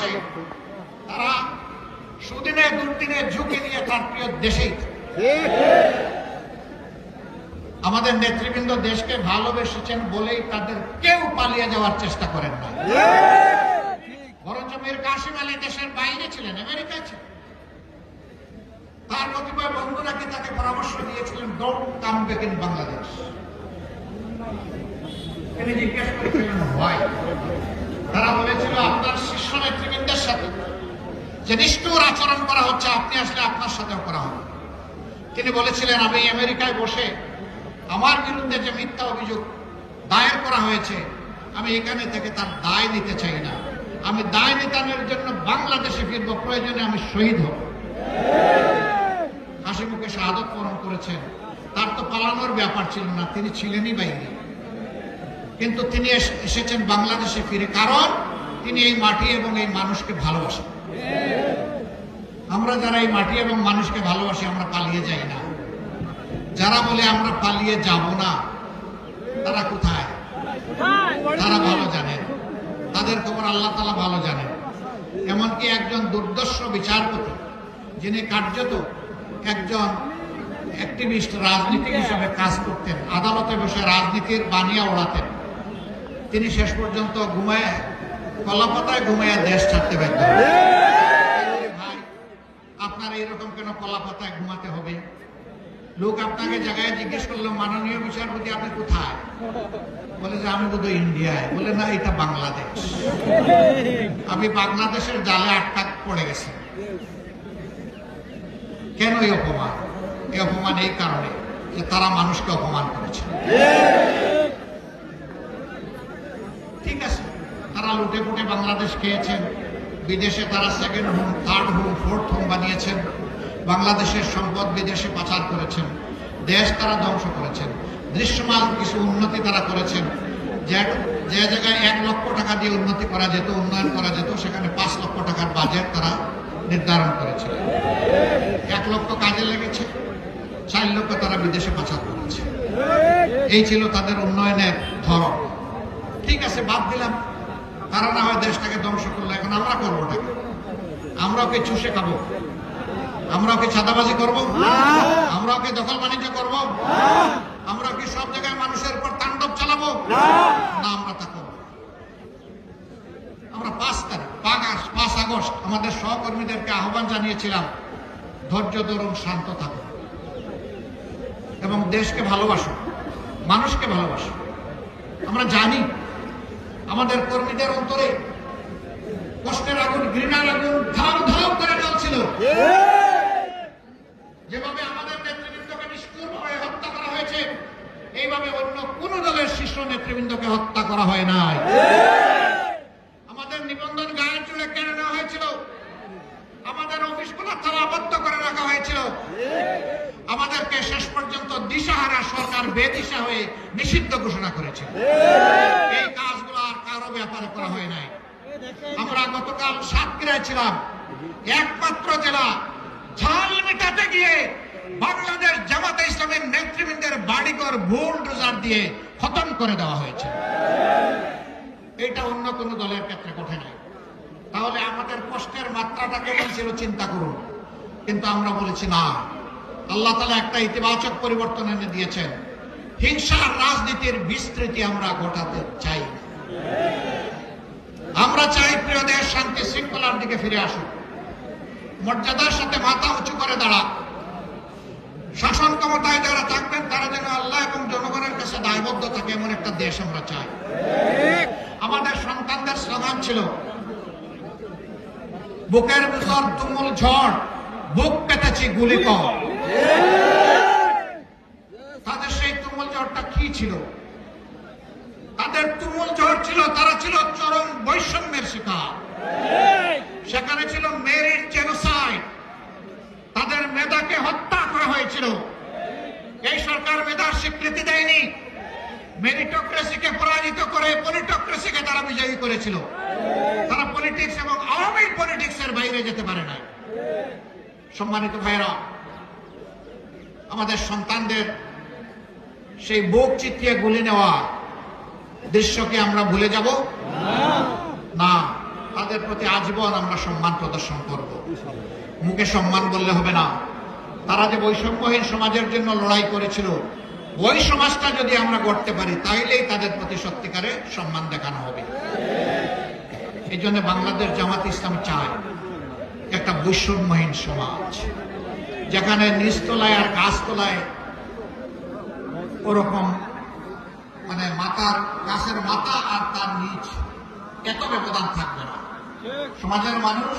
আসে তারা সুদিনে ঝুঁকি নিয়ে তার প্রিয় দেশেই আমাদের নেতৃবৃন্দ দেশকে ভালোবেসেছেন বলেই তাদের কেউ পালিয়ে যাওয়ার চেষ্টা করেন না। বরঞ্চ মীর কাসিম আলী দেশের বাইরে ছিলেন, আমেরিকায় ছিলেন। তার কতিপয় বন্ধুরা কি তাকে পরামর্শ দিয়েছিলেন don't come back in Bangladesh তিনি জিজ্ঞেস করেছিলেন হোয়াই তারা বলেছিল, আপনার শীর্ষ নেতৃবৃন্দের সাথে। যে নিষ্ঠুর আচরণ করা হচ্ছে, আপনি আসলে আপনার সাথেও করা হবে। তিনি বলেছিলেন, আমি আমেরিকায় বসে আমার বিরুদ্ধে যে মিথ্যা অভিযোগ দায়ের করা হয়েছে, আমি এখানে থেকে তার দায় নিতে চাই না। আমি দায় নিতানের জন্য বাংলাদেশে ফিরব, প্রয়োজনে আমি শহীদ হব। হাসি মুখে শাহাদত বরণ করেছেন। তার তো পালানোর ব্যাপার ছিল না, তিনি ছিলেনই বাইরে। কিন্তু তিনি এস- এসেছেন বাংলাদেশে ফিরে। কারণ তিনি এই মাটি এবং এই মানুষকে ভালোবাসেন। আমরা যারা এই মাটি এবং মানুষকে ভালোবাসি, আমরা পালিয়ে যাই না। যারা বলে আমরা পালিয়ে যাব না, তারা কোথায়? তারা ভালো জানেন তাদের খবর আল্লাহ তালা ভালো জানেন এমনকি একজন দুর্দর্শ বিচারপতি, যিনি কার্যত একজন অ্যাক্টিভিস্ট রাজনীতিক হিসেবে কাজ করতেন, আদালতে বসে রাজনীতির বানিয়া ওড়াতেন। তিনি শেষ পর্যন্ত ঘুমায় কলাপাতায় ঘুমাইয়া দেশ ছাড়তে বাধ্য ভাই আপনার এইরকম কেন কলাপাতায় ঘুমাতে হবে? লোক আপনাকে জায়গায় জিজ্ঞেস করল মাননীয় বিচারপতি আপনি কোথায়? বলে যে আমি বোধহয় ইন্ডিয়ায়। বলে না এটা বাংলাদেশ। আমি বাংলাদেশের জালে আটকা পড়ে গেছি কেন এই অপমান? এই অপমান এই কারণে যে তারা মানুষকে অপমান করেছে ঠিক আছে তারা লুটে ফুটে বাংলাদেশ খেয়েছেন। বিদেশে তারা second home third home fourth home বানিয়েছেন। বাংলাদেশের সম্পদ বিদেশে পাচার করেছেন। দেশ তারা ধ্বংস করেছেন। দৃশ্যমান কিছু উন্নতি তারা করেছেন। যে যে জায়গায় এক লক্ষ টাকা দিয়ে উন্নতি করা যেত, উন্নয়ন করা যেত, সেখানে পাঁচ লক্ষ টাকার বাজেট তারা নির্ধারণ করেছিলেন এক লক্ষ কাজে লেগেছে, চার লক্ষ তারা বিদেশে পাচার করেছে। এই ছিল তাদের উন্নয়নের ধরন। ঠিক আছে, বাদ দিলাম। তারা না হয় দেশটাকে ধ্বংস করল, এখন আমরা করব না আমরা ওকে চুষে খাব। আমরা ওকে ছাদাবাজি করব। আমরা ওকে দখল বাণিজ্য করব। আমরা কি সব জায়গায় মানুষের উপর তাণ্ডব চালাবো। না, আমরা তা করব আমরা পাঁচ তারিখ, পাঁচ আগ- পাঁচ আগস্ট আমাদের সহকর্মীদেরকে আহ্বান জানিয়েছিলাম, ধৈর্য ধরুন, শান্ত থাকুন। এবং দেশকে ভালোবাসুন, মানুষকে ভালোবাসুন। আমরা জানি আমাদের কর্মীদের অন্তরে কষ্টের আগুন, ঘৃণার আগুন ধাম ধাম করে জ্বলছিল। যেভাবে আমাদের নেতৃবৃন্দকে নিষ্ঠুরভাবে হত্যা করা হয়েছে, এইভাবে অন্য কোন দলের শীর্ষ নেতৃবৃন্দকে হত্যা করা হয় নাই। আমাদের নিবন্ধন গায়ের চুলে কেড়ে নেওয়া হয়েছিল। আমাদের অফিসগুলো তালাবদ্ধ করে রাখা হয়েছিল। আমাদেরকে শেষ পর্যন্ত দিশাহারা সরকার বেদিশা হয়ে নিষিদ্ধ ঘোষণা করেছে। এই কারও ব্যাপারে করা হয় নাই। আমরা গতকাল সাতক্ষীরায় ছিলাম। একমাত্র জেলা, ঝাল মেটাতে গিয়ে বাংলাদেশ জামাতে ইসলামের নেতৃবৃন্দের বাড়িঘর ভুল ডোজার দিয়ে খতম করে দেওয়া হয়েছে। এটা অন্য কোনো দলের ক্ষেত্রে ঘটে নাই। তাহলে আমাদের কষ্টের মাত্রাটা কেমন ছিল চিন্তা করুন। কিন্তু আমরা বলেছি না। আল্লাহ তালা একটা ইতিবাচক পরিবর্তন এনে দিয়েছেন। হিংসার রাজনীতির বিস্তৃতি আমরা ঘটাতে চাই না। আমরা চাই প্রিয় দেশ, শান্তি শৃঙ্খলার দিকে ফিরে আসুক। মর্যাদার সাথে মাথা উঁচু করে দাঁড়া শাসন ক্ষমতায় যারা থাকবেন, তারা যেন আল্লাহ এবং জনগণের কাছে দায়বদ্ধ থাকে, এমন একটা দেশ আমরা চাই। আমাদের সন্তানদের স্লোগান ছিল, বুকের ভিতর তুমুল ঝড়, বুক পেতেছি গুলি কর তাদের সেই তুমুল ঝড়টা কি ছিল? তাদের তুমুল ঝড় ছিল, তারা ছিল চরম বৈষম্যের শিকার। সেখানে ছিল মেরিট জেনোসাইড। তাদের মেধাকে হত্যা করা হয়েছিল। এই সরকার মেধার স্বীকৃতি দেয়নি। মেরিটোক্রেসিকে পরাজিত করে পলিটোক্রেসিকে তারা বিজয়ী করেছিল। তারা পলিটিক্স এবং আওয়ামী পলিটিক্সের বাইরে যেতে পারে নাই। সম্মানিত ভাইরা আমাদের সন্তানদের সেই বুক চিতিয়ে গুলি নেওয়া দৃশ্যকে আমরা ভুলে যাব? না। তাদের প্রতি আজীবন আমরা সম্মান প্রদর্শন করব। মুখে সম্মান বললে হবে না। তারা যে বৈষম্যহীন সমাজের জন্য লড়াই করেছিল, ওই সমাজটা যদি আমরা গড়তে পারি, তাইলেই তাদের প্রতি সত্যিকারে সম্মান দেখানো হবে। এই জন্য বাংলাদেশ জামাত ইসলাম চায় একটা বৈষম্যহীন সমাজ, যেখানে নিচতলায় আর গাছতলায় ওরকম মানে মাথার গাছের মাথা আর তার নিচ। এত ব্যবধান থাকবে না। সমাজের মানুষ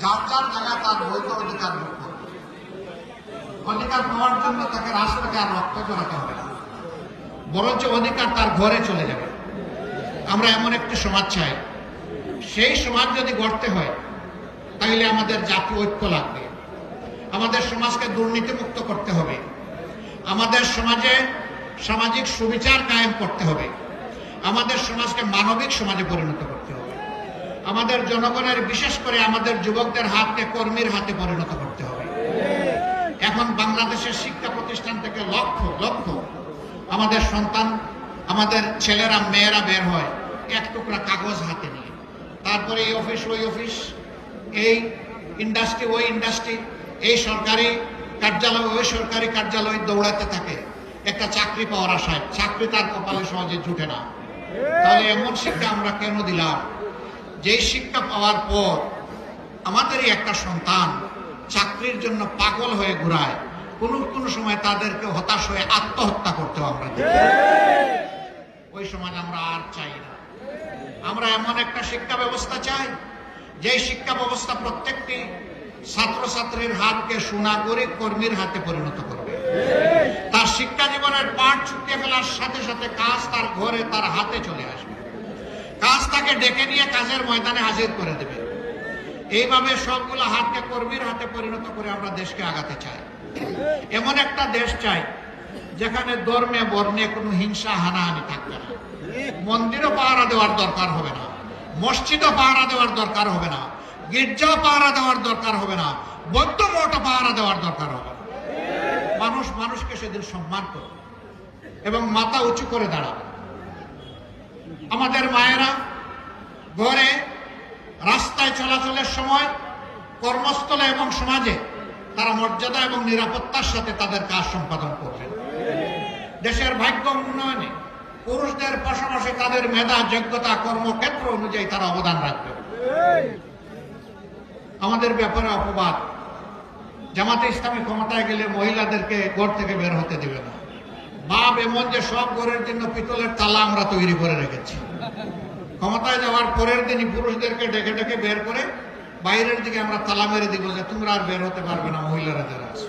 যার যার জায়গা তার বৈধ অধিকার অধিকার পাওয়ার জন্য তাকে রাস্তাকে আর রক্ত জড়াতে হবে না। বরঞ্চ অধিকার তার ঘরে চলে যাবে। আমরা এমন একটি সমাজ চাই। সেই সমাজ যদি গড়তে হয় তাহলে আমাদের জাতীয় ঐক্য লাগবে। আমাদের সমাজকে দুর্নীতিমুক্ত করতে হবে। আমাদের সমাজে সামাজিক সুবিচার কায়েম করতে হবে। আমাদের সমাজকে মানবিক সমাজে পরিণত করতে হবে। আমাদের জনগণের, বিশেষ করে আমাদের যুবকদের হাতকে কর্মীর হাতে পরিণত করতে হবে। এখন বাংলাদেশের শিক্ষা প্রতিষ্ঠান থেকে লক্ষ লক্ষ আমাদের সন্তান, আমাদের ছেলেরা, মেয়েরা বের হয় এক টুকরা কাগজ হাতে নিয়ে। তারপরে এই অফিস, ওই অফিস, এই ইন্ডাস্ট্রি, ওই ইন্ডাস্ট্রি, এই সরকারি কার্যালয়, ওই সরকারি কার্যালয় দৌড়াতে থাকে। একটা চাকরি পাওয়ার আশায়। চাকরি তার কপালে সহজে জুটে না। তাহলে এমন শিক্ষা আমরা কেন দিলাম? যেই শিক্ষা পাওয়ার পর আমাদেরই একটা সন্তান চাকরির জন্য পাগল হয়ে ঘুরায়, কোন কোন সময় তাদেরকে হতাশ হয়ে আত্মহত্যা করতেও আমরা ওই সমাজ আমরা আর চাই না। আমরা এমন একটা শিক্ষা ব্যবস্থা চাই যে শিক্ষা ব্যবস্থা প্রত্যেকটি ছাত্রছাত্রীর হাতকে সুনাগরিক কর্মীর হাতে পরিণত করবে। তার শিক্ষা জীবনের পাঠ চুকিয়ে ফেলার সাথে সাথে কাজ তার ঘরে তার হাতে চলে আসবে। কাজ তাকে ডেকে নিয়ে কাজের ময়দানে হাজির করে দেবে। এইভাবে সবগুলো হাতকে কর্মীর হাতে পরিণত করে আমরা দেশকে আগাতে চাই। এমন একটা দেশ চাই, যেখানে ধর্মে, বর্ণে কোনো হিংসা, হানাহানি থাকবে না। মন্দিরও পাহারা দেওয়ার দরকার হবে না। মসজিদও পাহারা দেওয়ার দরকার হবে না। গির্জাও পাহারা দেওয়ার দরকার হবে না বৌদ্ধ মঠও পাহারা দেওয়ার দরকার হবে। মানুষ মানুষকে সেদিন সম্মান করবে এবং মাথা উঁচু করে দাঁড়াবে। আমাদের মায়েরা ঘরে রাস্তায় চলাচলের সময় কর্মস্থলে এবং সমাজে তারা মর্যাদা এবং নিরাপত্তার সাথে তাদের কাজ সম্পাদন করবেন দেশের ভাগ্য উন্নয়নে পুরুষদের পাশাপাশি তাদের মেধা, যোগ্যতা, কর্মক্ষেত্র অনুযায়ী তারা অবদান রাখবে। আমাদের ব্যাপারে অপবাদ। জামাতে ইসলামী ক্ষমতায় গেলে মহিলাদেরকে ঘর থেকে বের হতে দেবে না। বাপ এমন যে সব ঘরের জন্য পিতলের তালা আমরা তৈরি করে রেখেছি। ক্ষমতায় যাওয়ার পরের দিনই পুরুষদেরকে ডেকে ডেকে বের করে বাইরের দিকে আমরা তালা মেরে দিব যে তোমরা আর বের হতে পারবে না, মহিলারা যারা আছে।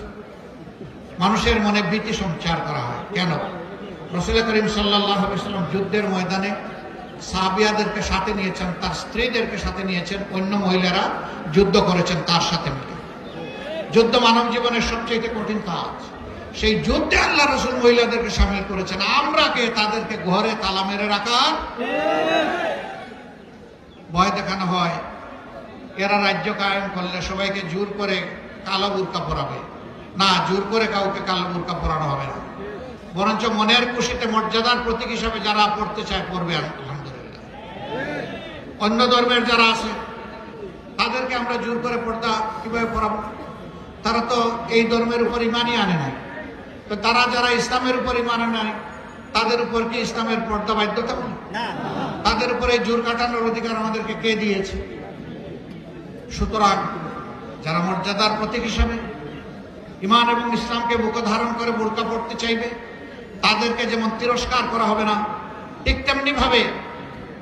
মানুষের মনে ভীতি সঞ্চার করা হয়। কেন? রসুল করিম সাল্লাম যুদ্ধের ময়দানে সাহাবিয়াদেরকে সাথে নিয়েছেন, তার স্ত্রীদেরকে সাথে নিয়েছেন, অন্য মহিলারা যুদ্ধ করেছেন তার সাথে মিলে। যুদ্ধ মানব জীবনের সবচেয়ে কঠিন কাজ। সেই যুদ্ধে আল্লাহ রসুল মহিলাদেরকে সামিল করেছেন। আমরা কে? তাদেরকে ঘরে তালা মেরে রাখার ভয় দেখানো হয়। এরা রাজ্য কায়েম করলে সবাইকে জোর করে কালো বুরকা পরাবে। না, জোর করে কাউকে কালো বুরকা পরানো হবে না। বরঞ্চ মনের খুশিতে, মর্যাদার প্রতীক হিসাবে যারা পড়তে চায়, পড়বে আলহামদুলিল্লাহ অন্য ধর্মের যারা আছে তাদেরকে আমরা জোর করে পর্দা কীভাবে পড়াবো তারা তো এই ধর্মের উপর ইমানই আনে নাই। তো তারা যারা ইসলামের উপর ইমান আনে নাই তাদের উপর কি ইসলামের পর্দা বাধ্যতামূলক তাদের উপরে জোর কাটানোর অধিকার আমাদেরকে কে দিয়েছে? সুতরাং যারা মর্যাদার প্রতীক হিসাবে ইমান এবং ইসলামকে বুকে ধারণ করে বোরকা পড়তে চাইবে তাদেরকে যেমন তিরস্কার করা হবে না ঠিক তেমনি ভাবে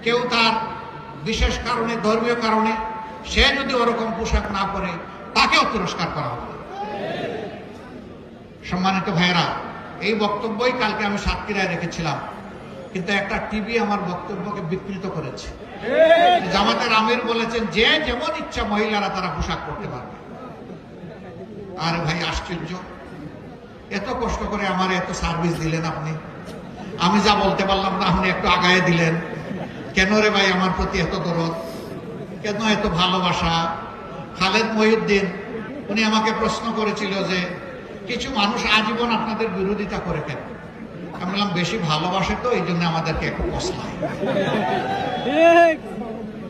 কেউ তার বিশেষ কারণে, ধর্মীয় কারণে, সে যদি ওরকম পোশাক না পরে, তাকেও তিরস্কার করা হবে। সম্মানিত ভাইয়েরা, এই বক্তব্যই কালকে আমি সাতক্ষীরায় রেখেছিলাম। কিন্তু একটা টিভি আমার বক্তব্যকে বিকৃত করেছে। জামাতের আমির বলেছেন, যে যেমন ইচ্ছা মহিলারা তারা পোশাক পরতে পারবে। আর ভাই, আশ্চর্য। এত কষ্ট করে আমার এত সার্ভিস দিলেন আপনি। আমি যা বলতে পারলাম না, আপনি একটু আগায় দিলেন। কেন রে ভাই আমার প্রতি এত দরদ? কেন এত ভালোবাসা? খালেদ মহিউদ্দিন, উনি আমাকে প্রশ্ন করেছিল যে, কিছু মানুষ আজীবন আপনাদের বিরোধিতা করে কেন? আমি বললাম, বেশি ভালোবাসে তো, এই জন্য আমাদেরকে একটু কষ্ট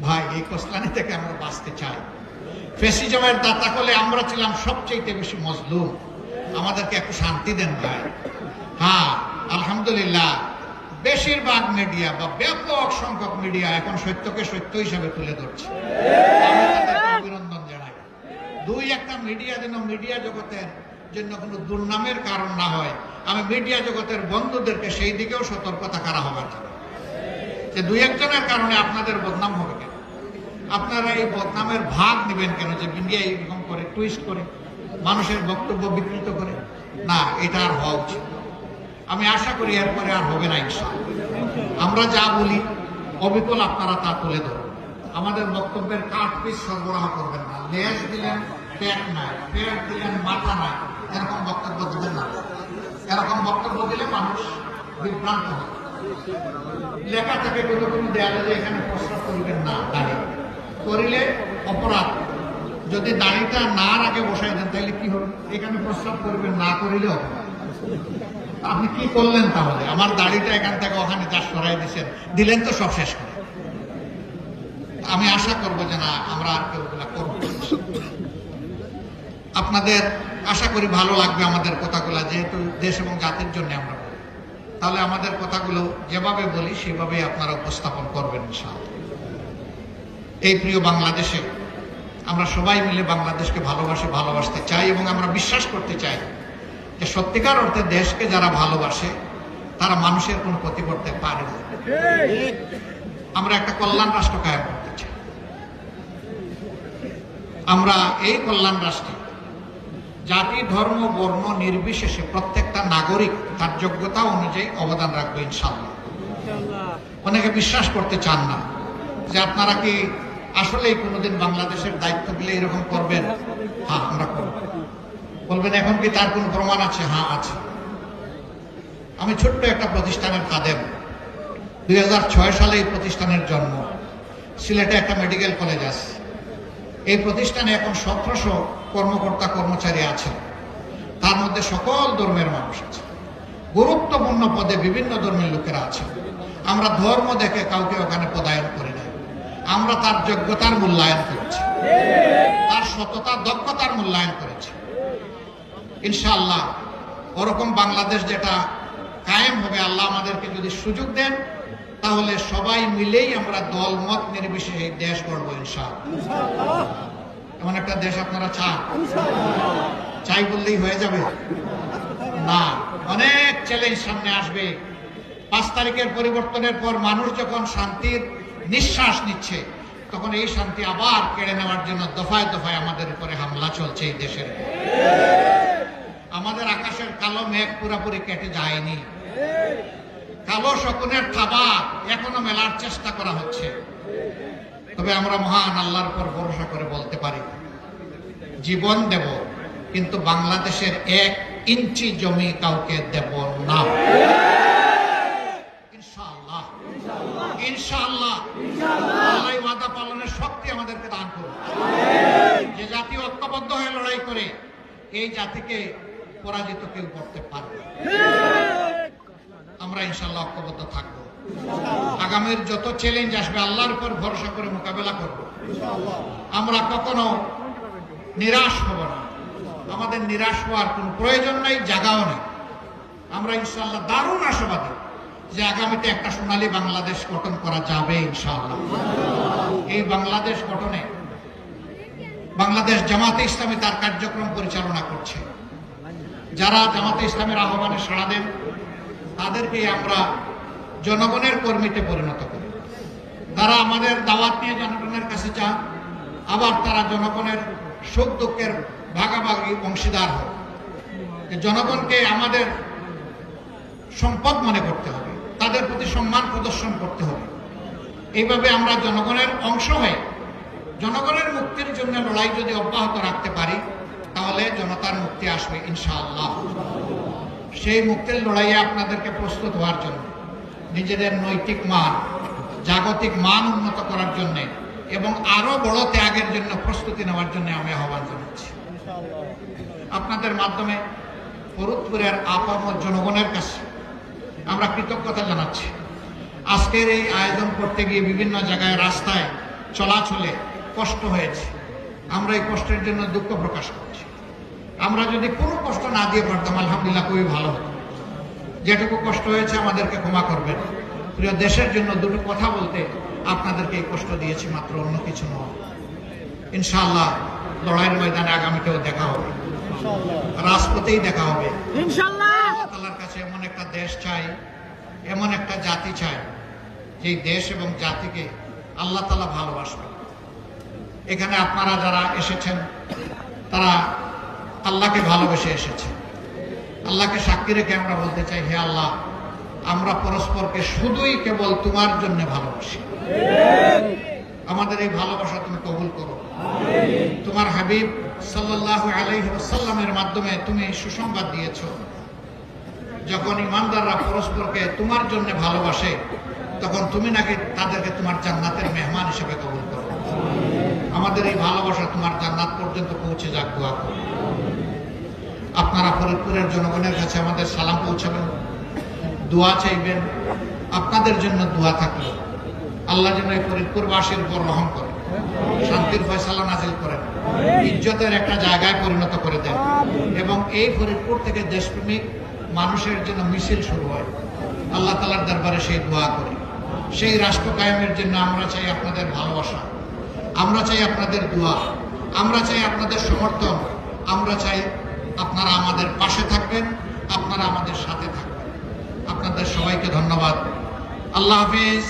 ভাই, এই কোস্তানি থেকে আমরা বাঁচতে চাই। ফেসিজমের দাতা কলে আমরা ছিলাম সবচেয়ে বেশি মজলুম। আমাদেরকে একটু শান্তি দেন ভাই। হ্যাঁ আলহামদুলিল্লাহ। বেশিরভাগ মিডিয়া বা ব্যাপক সংখ্যক মিডিয়া এখন সত্যকে সত্য হিসাবে তুলে ধরছে। অভিনন্দন জানাই। দুই একটা মিডিয়া যেন মিডিয়া জগতের জন্য কোনো দুর্নামের কারণ না হয়, আমি মিডিয়া জগতের বন্ধুদেরকে সেই দিকেও সতর্কতা করা হবার যে দুই একজনের কারণে আপনাদের বদনাম হবে কেন? আপনারা এই বদনামের ভাগ নেবেন কেন? যে মিডিয়া এইরকম করে টুইস্ট করে, মানুষের বক্তব্য বিকৃত করে? না, এটা আর হওয়া উচিত। আমি আশা করি এরপরে আর হবে না ইনশাআল্লাহ। আমরা যা বলি, অবিকল আপনারা তা তুলে ধরুন। আমাদের বক্তব্যের কাঠ পিস সরবরাহ করবেন না। লেজ দিলেন, পেট নাই। পেট দিলেন, মাথা নাই। এরকম বক্তব্য দিবেন না। এরকম বক্তব্য দিলে মানুষ বিভ্রান্ত হয় লেখা থাকে কোনো কোনো দেয়ালে যে এখানে প্রস্তাব করবেন না, দাঁড়িয়ে। করিলে অপরাধ। যদি দাড়িটা না আগে বসাই দেন তাহলে কি হবে? এখানে প্রস্তাব করবেন, না করিলে অপরাধ। আপনি কি করলেন তাহলে? আমার দাড়িটা এখান থেকে ওখানে যা সরাই দিচ্ছেন দিলেন তো সব শেষ করে। আমি আশা করব যে না, আমরা আর কেউ করব আপনাদের আশা করি ভালো লাগবে আমাদের কথাগুলা, যেহেতু দেশ এবং জাতির জন্য আমরা। তাহলে আমাদের কথাগুলো যেভাবে বলি সেভাবে আপনারা উপস্থাপন করবেন এই প্রিয় বাংলাদেশে আমরা সবাই মিলে বাংলাদেশকে ভালোবাসে, ভালোবাসতে চাই এবং আমরা বিশ্বাস করতে চাই। যে সত্যিকার অর্থে দেশকে যারা ভালোবাসে তারা মানুষের কোনো ক্ষতি করতে পারে না। আমরা একটা কল্যাণ রাষ্ট্র কায়েম করতে চাই। আমরা এই কল্যাণ রাষ্ট্রে জাতি ধর্ম বর্ণ নির্বিশেষে প্রত্যেকটা নাগরিক তার যোগ্যতা অনুযায়ী অবদান রাখবে ইনশাল্লাহ অনেকে বিশ্বাস করতে চান না যে আপনারা কি আসলেই কোনোদিন বাংলাদেশের দায়িত্ব দিলে এরকম করবেন? হ্যাঁ আমরা করব। বলবেন, এখন কি তার কোনো প্রমাণ আছে? হ্যাঁ আছে। আমি ছোট্ট একটা প্রতিষ্ঠানের খাদেম দুই হাজার সালে এই প্রতিষ্ঠানের জন্ম। সিলেটে একটা মেডিকেল কলেজ আছে। এই প্রতিষ্ঠানে এখন সতেরোশো কর্মকর্তা, কর্মচারী আছেন। তার মধ্যে সকল ধর্মের মানুষ আছে। গুরুত্বপূর্ণ পদে বিভিন্ন ধর্মের লোকেরা আছে। আমরা ধর্ম দেখে কাউকে ওখানে পদায়ন করি না আমরা তার যোগ্যতার মূল্যায়ন করেছি। তার সততা দক্ষতার মূল্যায়ন করেছি। ইনশাআল্লাহ ওরকম বাংলাদেশ যেটা কায়েম হবে আল্লাহ আমাদেরকে যদি সুযোগ দেন তাহলে সবাই মিলেই আমরা দল মত নির্বিশেষে এই দেশ গড়ব ইনশাআল্লাহ। এমন একটা দেশ আপনারা চান? চাই বললেই হয়ে যাবে। না অনেক চ্যালেঞ্জ সামনে আসবে। পাঁচ তারিখের পরিবর্তনের পর মানুষ যখন শান্তির নিঃশ্বাস নিচ্ছে তখন এই শান্তি আবার কেড়ে নেওয়ার জন্য দফায় দফায় আমাদের উপরে হামলা চলছে এই দেশের আমাদের আকাশের কালো মেঘ পুরাপুরি কেটে যায়নি। কালো শকুনের থাবা এখনও মেলার চেষ্টা করা হচ্ছে। তবে আমরা মহান আল্লাহর উপর ভরসা করে বলতে পারি, জীবন দেব, কিন্তু বাংলাদেশের এক ইঞ্চি জমি কাউকে দেব না। ইনশাআল্লাহ। ইনশাআল্লাহ। পালনের শক্তি আমাদেরকে যে জাতি হয়ে লড়াই করে, এই জাতিকে পরাজিত কেউ করতে পারবে আমরা ইনশাল্লাহ ঐক্যবদ্ধ থাকব। আগামীর যত চ্যালেঞ্জ আসবে, আল্লাহর উপর ভরসা করে মোকাবেলা করব। আমরা কখনো নিরাশ হব না। আমাদের নিরাশ হওয়ার কোনো প্রয়োজন নাই, জাগাও নেই। আমরা ইনশাল্লাহ দারুণ আশাবাদী যে আগামীতে একটা সোনালী বাংলাদেশ গঠন করা যাবে ইনশাআল্লাহ। এই বাংলাদেশ গঠনে বাংলাদেশ জামাতে ইসলামী তার কার্যক্রম পরিচালনা করছে। যারা জামাতে ইসলামের আহ্বানে সাড়া দেন, তাদেরকে আমরা জনগণের কর্মীতে পরিণত করি। তারা আমাদের দাওয়াত নিয়ে জনগণের কাছে যান আবার তারা জনগণের সুখ দুঃখের ভাগাভাগি অংশীদার হয় জনগণকে আমাদের সম্পদ মনে করতে হবে, তাদের প্রতি সম্মান প্রদর্শন করতে হবে। এইভাবে আমরা জনগণের অংশ হয়ে, জনগণের মুক্তির জন্য লড়াই যদি অব্যাহত রাখতে পারি তাহলে জনতার মুক্তি আসবে, ইনশাআল্লাহ। সেই মুক্তির লড়াইয়ে আপনাদেরকে প্রস্তুত হওয়ার জন্য, নিজেদের নৈতিক মান, জাগতিক মান উন্নত করার জন্য এবং আরও বড় ত্যাগের জন্য প্রস্তুতি নেওয়ার জন্য আমি আহ্বান জানাচ্ছি। আপনাদের মাধ্যমে ফরিদপুরের আপামর জনগণের কাছে আমরা কৃতজ্ঞতা জানাচ্ছি। আজকের এই আয়োজন করতে গিয়ে বিভিন্ন জায়গায় রাস্তায় চলাচলে কষ্ট হয়েছে। আমরা এই কষ্টের জন্য দুঃখ প্রকাশ করছি। আমরা যদি কোনো কষ্ট না দিয়ে পারতাম আলহামদুলিল্লাহ খুবই ভালো হতো। যেটুকু কষ্ট হয়েছে আমাদেরকে ক্ষমা করবেন। প্রিয় দেশের জন্য দুটো কথা বলতে আপনাদেরকে এই কষ্ট দিয়েছি মাত্র অন্য কিছু নয়। ইনশাআল্লাহ লড়াইয়ের ময়দানে আগামীতেও দেখা হবে। রাজপথেই দেখা হবে। ইনশাল্লাহ আল্লাহ তালার কাছে এমন একটা দেশ চাই এমন একটা জাতি চাই যেই দেশ এবং জাতিকে আল্লাহ তালা ভালোবাসবে এখানে আপনারা যারা এসেছেন তারা আল্লাহকে ভালোবেসে এসেছে। আল্লাহকে সাক্ষী রেখে আমরা বলতে চাই, হে আল্লাহ, আমরা পরস্পরকে শুধুই কেবল তোমার জন্য ভালোবাসি। আমাদের এই ভালোবাসা তুমি কবুল করো। তোমার হাবিব সাল্লাহ আলাইসাল্লামের মাধ্যমে তুমি সুসংবাদ দিয়েছ। যখন ইমানদাররা পরস্পরকে তোমার জন্য ভালোবাসে, তখন তুমি নাকি তাদেরকে তোমার জান্নাতের মেহমান হিসেবে কবুল করো। আমাদের এই ভালোবাসা তোমার জান্নাত পর্যন্ত পৌঁছে যাক, দোয়া করো। আপনারা ফরিদপুরের জনগণের কাছে আমাদের সালাম পৌঁছাবেন, দোয়া চাইবেন, আপনাদের জন্য দোয়া থাকল আল্লাহ যেন এই ফরিদপুরবাসীর উপর রহম করেন শান্তির ফয়সালা নাজিল করেন, ইজ্জতের একটা জায়গায় পরিণত করে দেন এবং এই ফরিদপুর থেকে দেশপ্রেমিক মানুষের জন্য মিছিল শুরু হয়। আল্লাহ তালার দরবারে সেই দোয়া করি। সেই রাষ্ট্র কায়েমের জন্য আমরা চাই আপনাদের ভালোবাসা, আমরা চাই আপনাদের দোয়া, আমরা চাই আপনাদের সমর্থন, আমরা চাই আপনারা আমাদের পাশে থাকবেন, আপনারা আমাদের সাথে থাকবেন। আপনাদের সবাইকে ধন্যবাদ। আল্লাহ হাফিজ।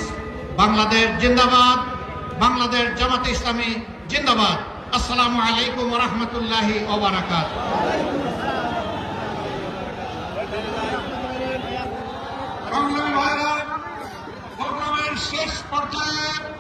বাংলাদেশ জিন্দাবাদ। বাংলাদেশ জামাতে ইসলামী জিন্দাবাদ। আসসালামু আলাইকুম রহমতুল্লাহি ওবরাকাত। শেষ পর্যায়ে